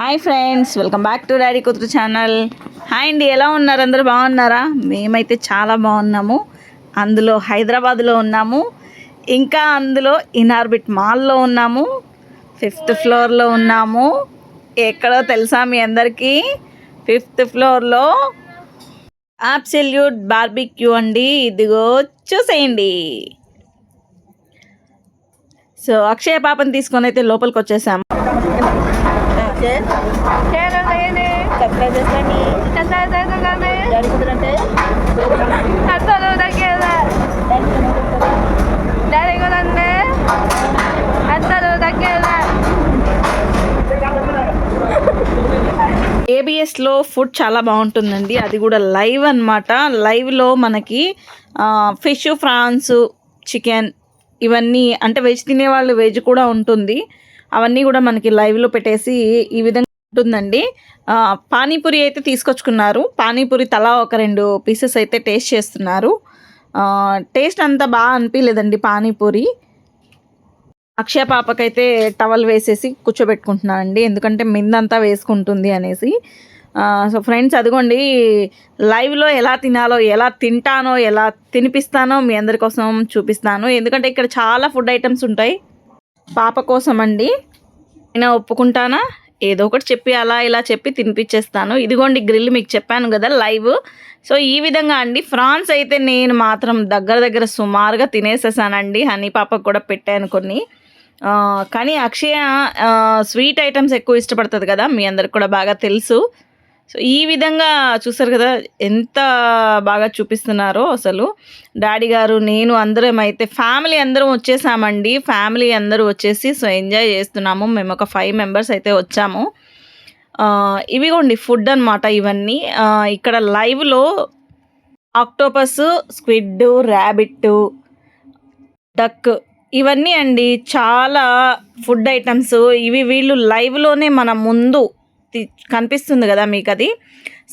Hi friends welcome back to daddy కూతురు channel. Hi అండి ఎలా ఉన్నారు? అందరూ బాగున్నారా? మేమైతే చాలా బాగున్నాము. అందులో హైదరాబాద్లో ఉన్నాము. ఇంకా అందులో ఇన్ఆర్బిట్ మాల్లో ఉన్నాము. ఫిఫ్త్ ఫ్లోర్లో ఉన్నాము. ఎక్కడో తెలుసా మీ అందరికీ? ఫిఫ్త్ ఫ్లోర్లో అబ్సల్యూట్ బార్బిక్యూ అండి. ఇదిగో చూసేయండి. సో అక్షయ పాపని తీసుకొని అయితే లోపలికి వచ్చేసాము. సబ్స్క్రైబ్ చేసుకోండి డాడీ కుదిరంటే ఏబిఎస్లో ఫుడ్ చాలా బాగుంటుందండి. అది కూడా లైవ్ అనమాట లైవ్లో మనకి ఫిష్ ఫ్రాన్స్ చికెన్ ఇవన్నీ అంటే వెజ్ తినేవాళ్ళు వెజ్ కూడా ఉంటుంది. అవన్నీ కూడా మనకి లైవ్లో పెట్టేసి ఈ విధంగా ఉంటుందండి. పానీపూరి అయితే తీసుకొచ్చుకున్నారు. పానీపూరి తలా ఒక రెండు పీసెస్ అయితే టేస్ట్ చేస్తున్నారు. టేస్ట్ అంత బాగా అనిపించలేదండి పానీపూరి. అక్షయ పాపకైతే టవల్ వేసేసి కూర్చోబెట్టుకుంటున్నానండి ఎందుకంటే మిందంతా వేసుకుంటుంది అనేసి. సో ఫ్రెండ్స్ అదిగోండి. లైవ్లో ఎలా తినాలో ఎలా తింటానో ఎలా తినిపిస్తానో మీ అందరి కోసం చూపిస్తాను. ఎందుకంటే ఇక్కడ చాలా ఫుడ్ ఐటమ్స్ ఉంటాయి. పాప కోసం అండి అయినా ఒప్పుకుంటానా? ఏదో ఒకటి చెప్పి అలా ఇలా చెప్పి తినిపించేస్తాను ఇదిగోండి గ్రిల్ మీకు చెప్పాను కదా లైవ్. సో ఈ విధంగా అండి ఫ్రాన్స్ అయితే నేను మాత్రం దగ్గర దగ్గర సుమారుగా తినేసేసానండి. హనీ పాపకు కూడా పెట్టాను కొన్ని. కానీ అక్షయ స్వీట్ ఐటమ్స్ ఎక్కువ ఇష్టపడుతుంది కదా మీ అందరికి కూడా బాగా తెలుసు. సో ఈ విధంగా చూసారు కదా ఎంత బాగా చూపిస్తున్నారో అసలు. డాడీ గారు నేను అందరం అయితే ఫ్యామిలీ అందరం వచ్చేసామండి. ఫ్యామిలీ అందరూ వచ్చేసి సో ఎంజాయ్ చేస్తున్నాము. మేము ఒక ఫైవ్ మెంబర్స్ అయితే వచ్చాము. ఇవిగోండి ఫుడ్ అన్నమాట ఇవన్నీ. ఇక్కడ లైవ్లో ఆక్టోపస్ స్క్విడ్ ర్యాబిట్ డక్ ఇవన్నీ అండి. చాలా ఫుడ్ ఐటమ్స్. ఇవి వీళ్ళు లైవ్లోనే మన ముందు కనిపిస్తుంది కదా మీకు అది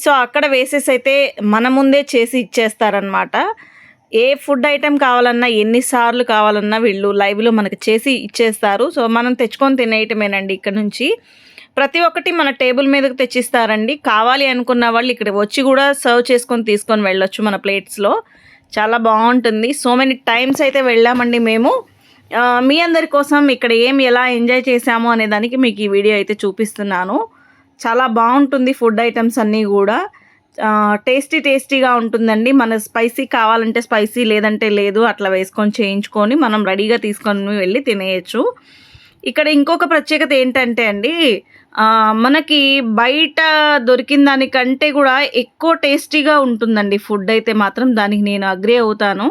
సో అక్కడ వేసేసి అయితే మన ముందే చేసి ఇచ్చేస్తారనమాట ఏ ఫుడ్ ఐటెం కావాలన్నా ఎన్నిసార్లు కావాలన్నా వీళ్ళు లైవ్లో మనకు చేసి ఇచ్చేస్తారు. సో మనం తెచ్చుకొని తినేయటమేనండి ఇక్కడ నుంచి. ప్రతి ఒక్కటి మన టేబుల్ మీదకి తెచ్చిస్తారండి. కావాలి అనుకున్న వాళ్ళు ఇక్కడ వచ్చి కూడా సర్వ్ చేసుకొని తీసుకొని వెళ్ళొచ్చు మన ప్లేట్స్లో. చాలా బాగుంటుంది. సో మెనీ టైమ్స్ అయితే వెళ్ళామండి మేము. మీ అందరి కోసం ఇక్కడ ఏం ఎలా ఎంజాయ్ చేసాము అనే దానికి మీకు ఈ వీడియో అయితే చూపిస్తున్నాను. చాలా బాగుంటుంది ఫుడ్ ఐటమ్స్ అన్నీ కూడా. టేస్టీ టేస్టీగా ఉంటుందండి. మన స్పైసీ కావాలంటే స్పైసీ లేదంటే లేదు అట్లా వేసుకొని చేయించుకొని మనం రెడీగా తీసుకొని వెళ్ళి తినేయచ్చు. ఇక్కడ ఇంకొక ప్రత్యేకత ఏంటంటే అండి మనకి బయట దొరికిన దానికంటే కూడా ఎక్కువ టేస్టీగా ఉంటుందండి ఫుడ్ అయితే మాత్రం. దానికి నేను అగ్రి అవుతాను.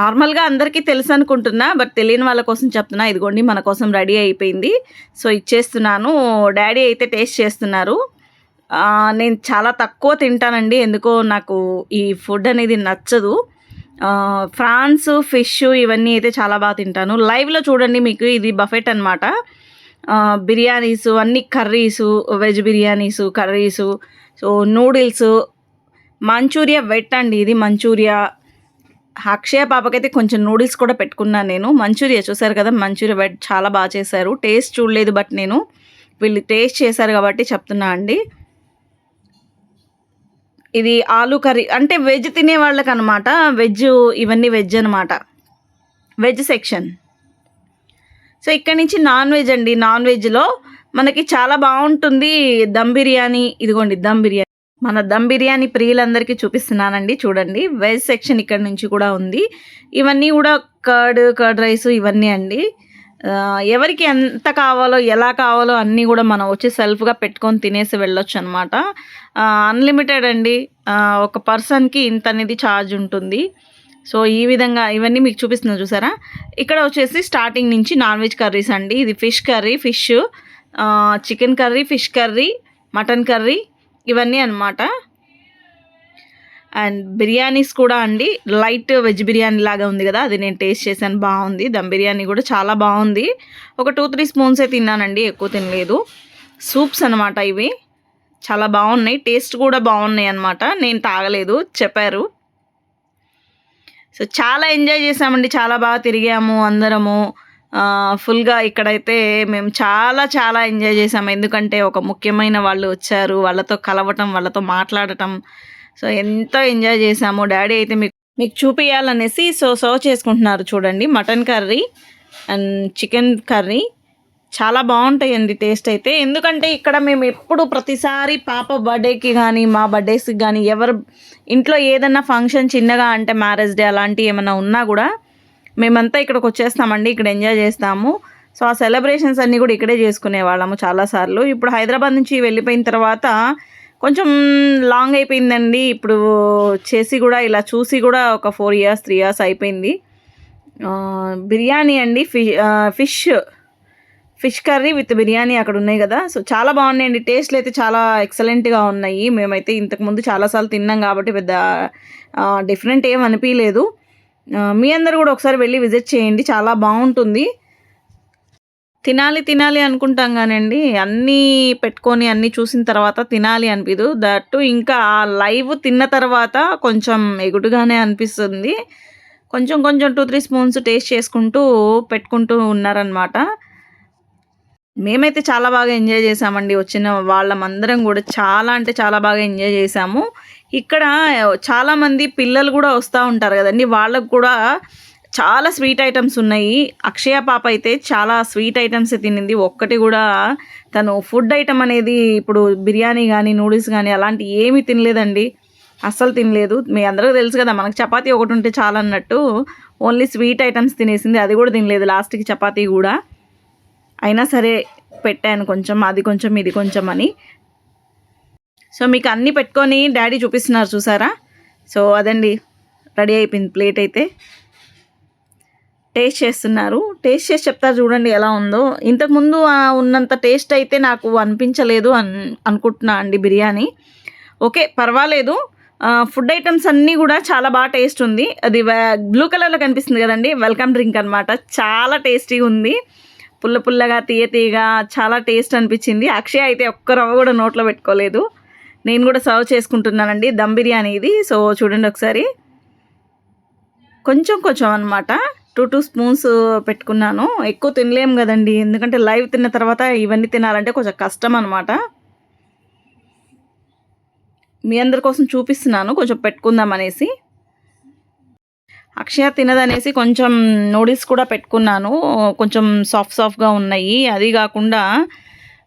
నార్మల్గా అందరికీ తెలుసు అనుకుంటున్నా బట్ తెలియని వాళ్ళ కోసం చెప్తున్నా ఇదిగోండి మన కోసం రెడీ అయిపోయింది. సో ఇచ్చేస్తున్నాను. డాడీ అయితే టేస్ట్ చేస్తున్నారు. నేను చాలా తక్కువ తింటానండి. ఎందుకో నాకు ఈ ఫుడ్ అనేది నచ్చదు. ఫ్రాన్స్ ఫిష్ ఇవన్నీ అయితే చాలా బాగా తింటాను. లైవ్లో చూడండి మీకు ఇది బఫెట్ అనమాట బిర్యానీస్ అన్ని curries veg biryanis curries so noodles Manchuria wet అండి ఇది మంచూరియా అక్షయ పాపకైతే కొంచెం నూడిల్స్ కూడా పెట్టుకున్నాను నేను. మంచూరియా చూసారు కదా మంచూరియా బట్ చాలా బాగా చేశారు. టేస్ట్ చూడలేదు బట్ నేను వీళ్ళు టేస్ట్ చేశారు కాబట్టి చెప్తున్నా అండి. ఇది ఆలు కర్రీ అంటే వెజ్ తినే వాళ్ళకి అనమాట వెజ్ ఇవన్నీ వెజ్ అనమాట. వెజ్ సెక్షన్ సో ఇక్కడ నుంచి నాన్ వెజ్ అండి. నాన్ వెజ్లో మనకి చాలా బాగుంటుంది దమ్ బిర్యానీ. ఇదిగోండి దమ్ బిర్యానీ. మన దమ్ బిర్యానీ ప్రియులందరికీ చూపిస్తున్నానండి. చూడండి వెజ్ సెక్షన్ ఇక్కడ నుంచి కూడా ఉంది. ఇవన్నీ కూడా కర్డ్ కర్డ్ రైస్ ఇవన్నీ అండి. ఎవరికి ఎంత కావాలో ఎలా కావాలో అన్నీ కూడా మనం వచ్చి సెల్ఫ్గా పెట్టుకొని తినేసి వెళ్ళొచ్చు అనమాట అన్లిమిటెడ్ అండి. ఒక పర్సన్కి ఇంత అనేది ఛార్జ్ ఉంటుంది. సో ఈ విధంగా ఇవన్నీ మీకు చూపిస్తున్నా చూసారా? ఇక్కడ వచ్చేసి స్టార్టింగ్ నుంచి నాన్ వెజ్ కర్రీస్ అండి. ఇది fish curry fish chicken curry fish curry mutton curry ఇవన్నీ అన్నమాట. అండ్ బిర్యానీస్ కూడా అండి. లైట్ వెజ్ బిర్యానీ లాగా ఉంది కదా అది నేను టేస్ట్ చేశాను బాగుంది. దమ్ బిర్యానీ కూడా చాలా బాగుంది. ఒక టూ త్రీ స్పూన్సే తిన్నానండి ఎక్కువ తినలేదు. సూప్స్ అనమాట ఇవి. చాలా బాగున్నాయి టేస్ట్ కూడా బాగున్నాయి అనమాట నేను తాగలేదు చెప్పారు. సో చాలా ఎంజాయ్ చేసామండి చాలా బాగా తిరిగాము అందరము. ఫుల్గా ఇక్కడైతే మేము చాలా చాలా ఎంజాయ్ చేసాము ఎందుకంటే ఒక ముఖ్యమైన వాళ్ళు వచ్చారు. వాళ్ళతో కలవటం వాళ్ళతో మాట్లాడటం. సో ఎంతో ఎంజాయ్ చేసాము డాడీ అయితే మీకు మీకు చూపించాలనేసి సో సర్వ్ చేసుకుంటున్నారు చూడండి. Mutton curry and chicken curry. చాలా బాగుంటాయండి టేస్ట్ అయితే. ఎందుకంటే ఇక్కడ మేము ఎప్పుడు ప్రతిసారి పాప బర్త్డేకి కానీ మా బర్త్డేస్కి కానీ ఎవరు ఇంట్లో ఏదన్నా ఫంక్షన్ చిన్నగా అంటే మ్యారేజ్ డే అలాంటివి ఏమైనా ఉన్నా కూడా మేమంతా ఇక్కడికి వచ్చేస్తామండి ఇక్కడ ఎంజాయ్ చేస్తాము. సో ఆ సెలబ్రేషన్స్ అన్నీ కూడా ఇక్కడే చేసుకునే వాళ్ళము చాలాసార్లు ఇప్పుడు హైదరాబాద్ నుంచి వెళ్ళిపోయిన తర్వాత కొంచెం లాంగ్ అయిపోయిందండి. ఇప్పుడు చేసి కూడా ఇలా చూసి కూడా ఒక ఫోర్ ఇయర్స్ త్రీ ఇయర్స్ అయిపోయింది. బిర్యానీ అండి fish fish fish curry with biryani అక్కడ ఉన్నాయి కదా. సో చాలా బాగున్నాయండి. టేస్ట్లు అయితే చాలా ఎక్సలెంట్గా ఉన్నాయి. మేమైతే ఇంతకుముందు చాలాసార్లు తిన్నాం కాబట్టి పెద్ద డిఫరెంట్ ఏం అనిపించలేదు మీ అందరు కూడా ఒకసారి వెళ్ళి విజిట్ చేయండి. చాలా బాగుంటుంది. తినాలి తినాలి అనుకుంటాం కానండి. అన్నీ పెట్టుకొని అన్నీ చూసిన తర్వాత తినాలి అనిపించదు దట్టు ఇంకా ఆ లైవ్ తిన్న తర్వాత కొంచెం ఎగుటుగానే అనిపిస్తుంది. కొంచెం కొంచెం టూ త్రీ స్పూన్స్ టేస్ట్ చేసుకుంటూ పెట్టుకుంటూ ఉన్నారనమాట మేమైతే చాలా బాగా ఎంజాయ్ చేసామండి వచ్చిన వాళ్ళమందరం కూడా చాలా అంటే చాలా బాగా ఎంజాయ్ చేసాము ఇక్కడ చాలామంది పిల్లలు కూడా వస్తూ ఉంటారు కదండి. వాళ్ళకు కూడా చాలా స్వీట్ ఐటమ్స్ ఉన్నాయి. అక్షయ పాప అయితే చాలా స్వీట్ ఐటమ్స్ తినింది. ఒక్కటి కూడా తను ఫుడ్ ఐటమ్ అనేది ఇప్పుడు బిర్యానీ కానీ నూడిల్స్ కానీ అలాంటి ఏమీ తినలేదండి. అస్సలు తినలేదు. మీ అందరికీ తెలుసు కదా మనకు చపాతీ ఒకటి ఉంటే చాలా అన్నట్టు ఓన్లీ స్వీట్ ఐటమ్స్ తినేసింది. అది కూడా తినలేదు. లాస్ట్కి చపాతీ కూడా. అయినా సరే పెట్టాను కొంచెం. అది కొంచెం ఇది కొంచెం అని సో మీకు అన్నీ పెట్టుకొని డాడీ చూపిస్తున్నారు చూసారా? సో అదండి రెడీ అయిపోయింది ప్లేట్ అయితే. టేస్ట్ చేస్తున్నారు. టేస్ట్ చేసి చెప్తారు చూడండి ఎలా ఉందో. ఇంతకుముందు ఉన్నంత టేస్ట్ అయితే నాకు అనిపించలేదు అన్ అనుకుంటున్నా అండి బిర్యానీ. ఓకే పర్వాలేదు. ఫుడ్ ఐటమ్స్ అన్నీ కూడా చాలా బాగా టేస్ట్ ఉంది. అది బ్లూ కలర్లో కనిపిస్తుంది కదండి వెల్కమ్ డ్రింక్ అనమాట చాలా టేస్టీగా ఉంది. పుల్ల పుల్లగా తీయ తీయగా చాలా టేస్ట్ అనిపించింది. అక్షయ్ అయితే ఒక్క రవ్వ కూడా నోట్లో పెట్టుకోలేదు. నేను కూడా సర్వ్ చేసుకుంటున్నానండి. దమ్ బిర్యానీ ఇది. సో చూడండి ఒకసారి. కొంచెం కొంచెం అనమాట టూ టూ స్పూన్స్ పెట్టుకున్నాను. ఎక్కువ తినలేము కదండి. ఎందుకంటే లైవ్ తిన్న తర్వాత ఇవన్నీ తినాలంటే కొంచెం కష్టం అనమాట మీ అందరి కోసం చూపిస్తున్నాను. కొంచెం పెట్టుకుందాం అనేసి. అక్షయ తినదనేసి కొంచెం నూడిల్స్ కూడా పెట్టుకున్నాను. కొంచెం సాఫ్ట్ సాఫ్ట్గా ఉన్నాయి. అది కాకుండా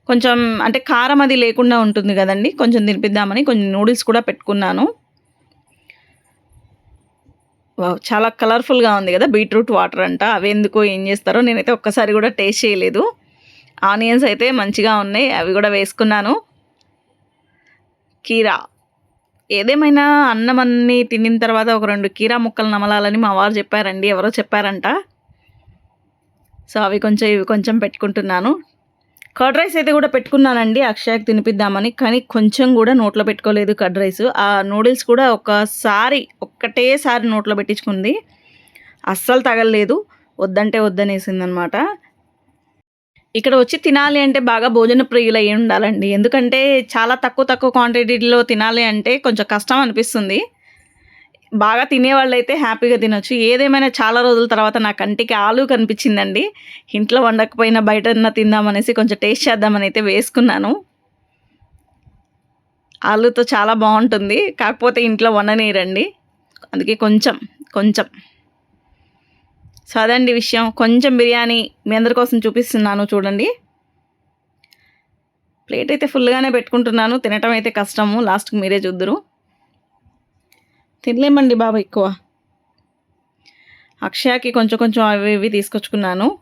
కొంచెం అంటే కారం అది లేకుండా ఉంటుంది కదండి. కొంచెం తినిపిద్దామని కొంచెం నూడిల్స్ కూడా పెట్టుకున్నాను. వావ్, చాలా కలర్ఫుల్గా ఉంది కదా బీట్రూట్ వాటర్ అంట. అవి ఎందుకో ఏం చేస్తారో నేనైతే ఒక్కసారి కూడా టేస్ట్ చేయలేదు. ఆనియన్స్ అయితే మంచిగా ఉన్నాయి అవి కూడా వేసుకున్నాను. కీరా. ఏదేమైనా అన్నం అన్ని తినిన తర్వాత ఒక రెండు కీరా ముక్కలు నమలాలని మా వారు చెప్పారండి ఎవరో చెప్పారంట. సో అవి కొంచెం ఇవి కొంచెం పెట్టుకుంటున్నాను. కర్డ్ రైస్ అయితే కూడా పెట్టుకున్నానండి. అక్షయకి తినిపిద్దామని. కానీ కొంచెం కూడా నోట్లో పెట్టుకోలేదు కర్డ్ రైస్. ఆ నూడిల్స్ కూడా ఒకసారి ఒక్కటేసారి నోట్లో పెట్టించుకుంది. అస్సలు తగలలేదు. వద్దంటే వద్దనేసింది అనమాట ఇక్కడ వచ్చి తినాలి అంటే బాగా భోజన ప్రియులు అయి ఉండాలండి. ఎందుకంటే చాలా తక్కువ తక్కువ క్వాంటిటీలో తినాలి అంటే కొంచెం కష్టం అనిపిస్తుంది. బాగా తినేవాళ్ళు అయితే హ్యాపీగా తినొచ్చు. ఏదేమైనా చాలా రోజుల తర్వాత నా కంటికి ఆలు కనిపించిందండి. ఇంట్లో వండకపోయినా బయట తిందామనేసి కొంచెం టేస్ట్ చేద్దామని అయితే వేసుకున్నాను. ఆలుతో చాలా బాగుంటుంది. కాకపోతే ఇంట్లో వండనీరండి అందుకే కొంచెం కొంచెం. సో అదండి విషయం. కొంచెం బిర్యానీ మీ అందరి కోసం చూపిస్తున్నాను చూడండి. ప్లేట్ అయితే ఫుల్గానే పెట్టుకుంటున్నాను. తినటం అయితే కష్టము. లాస్ట్కి మీరే చూద్దరు. తినలేమండి బాబు ఎక్కువ. అక్షయకి కొంచెం కొంచెం అవి ఇవి తీసుకొచ్చుకున్నాను.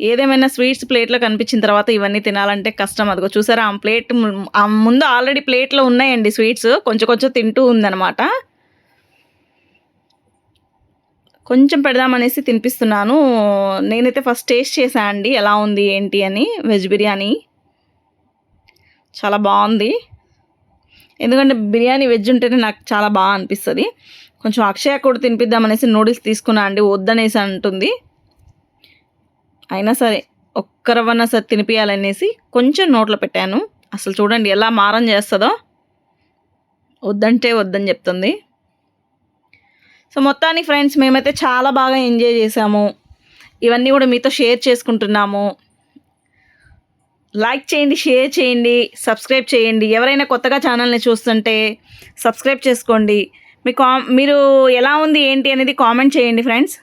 ఏదేమైనా స్వీట్స్ ప్లేట్లో కనిపించిన తర్వాత ఇవన్నీ తినాలంటే కష్టం. అదిగో చూసారా ఆ ప్లేట్ ఆ ముందు ఆల్రెడీ ప్లేట్లో ఉన్నాయండి స్వీట్స్. కొంచెం కొంచెం తింటూ ఉందన్నమాట. కొంచెం పెడదామనేసి తినిపిస్తున్నాను. నేనైతే ఫస్ట్ టేస్ట్ చేశాను అండి ఎలా ఉంది ఏంటి అని వెజ్ బిర్యానీ. చాలా బాగుంది. ఎందుకంటే బిర్యానీ వెజ్ ఉంటేనే నాకు చాలా బాగా అనిపిస్తుంది. కొంచెం అక్షయ కూడా తినిపిద్దామనేసి నూడిల్స్ తీసుకున్నా అండి వద్దనేసి అంటుంది. అయినా సరే ఒక్కరవన్నా సరే తినిపించాలనేసి కొంచెం నోట్లో పెట్టాను. అసలు చూడండి ఎలా మారం చేస్తుందో. వద్దంటే వద్దని చెప్తుంది. సో మొత్తానికి ఫ్రెండ్స్ మేమైతే చాలా బాగా ఎంజాయ్ చేసాము. ఇవన్నీ కూడా మీతో షేర్ చేసుకుంటున్నాము. లైక్ చేయండి షేర్ చేయండి సబ్స్క్రైబ్ చేయండి. ఎవరైనా కొత్తగా ఛానల్ని చూస్తుంటే సబ్స్క్రైబ్ చేసుకోండి. మీ కా మీరు ఎలా ఉంది ఏంటి అనేది కామెంట్ చేయండి ఫ్రెండ్స్.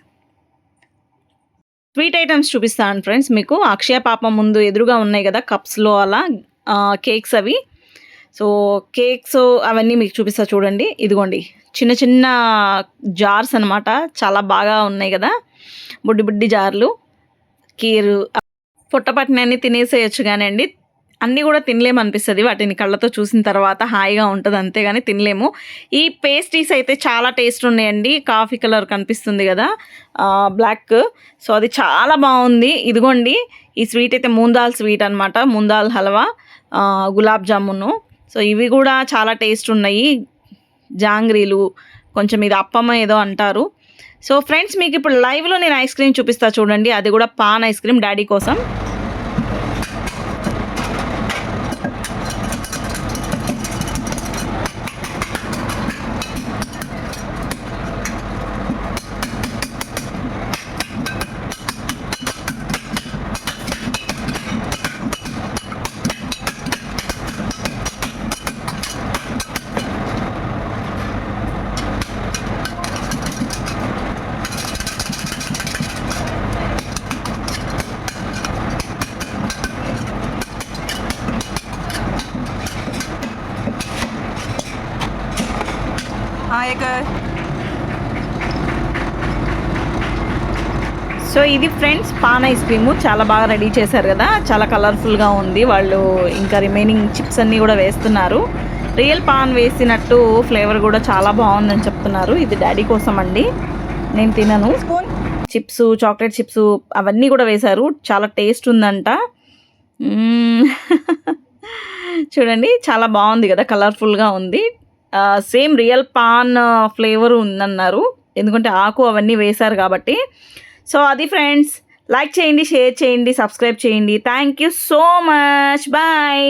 స్వీట్ ఐటమ్స్ చూపిస్తాను ఫ్రెండ్స్ మీకు. అక్షయ పాప ముందు ఎదురుగా ఉన్నాయి కదా కప్స్లో అలా కేక్స్ అవి. సో కేక్స్ అవన్నీ మీకు చూపిస్తా చూడండి. ఇదిగోండి చిన్న చిన్న జార్స్ అనమాట చాలా బాగా ఉన్నాయి కదా బుడ్డి బుడ్డి జార్లు కీరు. పుట్టపట్టినన్ని తినేసేయచ్చు కానీ అండి అన్నీ కూడా తినలేము అనిపిస్తుంది. వాటిని కళ్ళతో చూసిన తర్వాత హాయిగా ఉంటుంది అంతేగాని తినలేము. ఈ పేస్ట్రీస్ అయితే చాలా టేస్ట్ ఉన్నాయండి. కాఫీ కలర్ కనిపిస్తుంది కదా బ్లాక్. సో అది చాలా బాగుంది. ఇదిగోండి ఈ స్వీట్ అయితే ముందాల్ స్వీట్ అనమాట ముందాల్ హల్వా గులాబ్ జామును. సో ఇవి కూడా చాలా టేస్ట్ ఉన్నాయి. జాంగ్రీలు కొంచెం ఇది అప్పమ్మ ఏదో అంటారు. సో ఫ్రెండ్స్ మీకు ఇప్పుడు లైవ్లో నేను ఐస్ క్రీమ్ చూపిస్తా చూడండి. అది కూడా పాన్ ఐస్ క్రీమ్ డాడీ కోసం. వినాయక సో ఇది ఫ్రెండ్స్ పాన్ ఐస్ క్రీము. చాలా బాగా రెడీ చేశారు కదా. చాలా కలర్ఫుల్గా ఉంది. వాళ్ళు ఇంకా రిమైనింగ్ చిప్స్ అన్నీ కూడా వేస్తున్నారు. రియల్ పాన్ వేసినట్టు ఫ్లేవర్ కూడా చాలా బాగుందని చెప్తున్నారు. ఇది డాడీ కోసం అండి. నేను తినను. స్పూన్ చిప్స్ చాక్లెట్ చిప్స్ అవన్నీ కూడా వేశారు. చాలా టేస్ట్ ఉందంట. చూడండి చాలా బాగుంది కదా. కలర్ఫుల్గా ఉంది. సేమ్ రియల్ పాన్ ఫ్లేవర్ ఉందన్నారు. ఎందుకంటే ఆకు అవన్నీ వేశారు కాబట్టి. సో అది ఫ్రెండ్స్ లైక్ చేయండి షేర్ చేయండి సబ్స్క్రైబ్ చేయండి. Thank you so much bye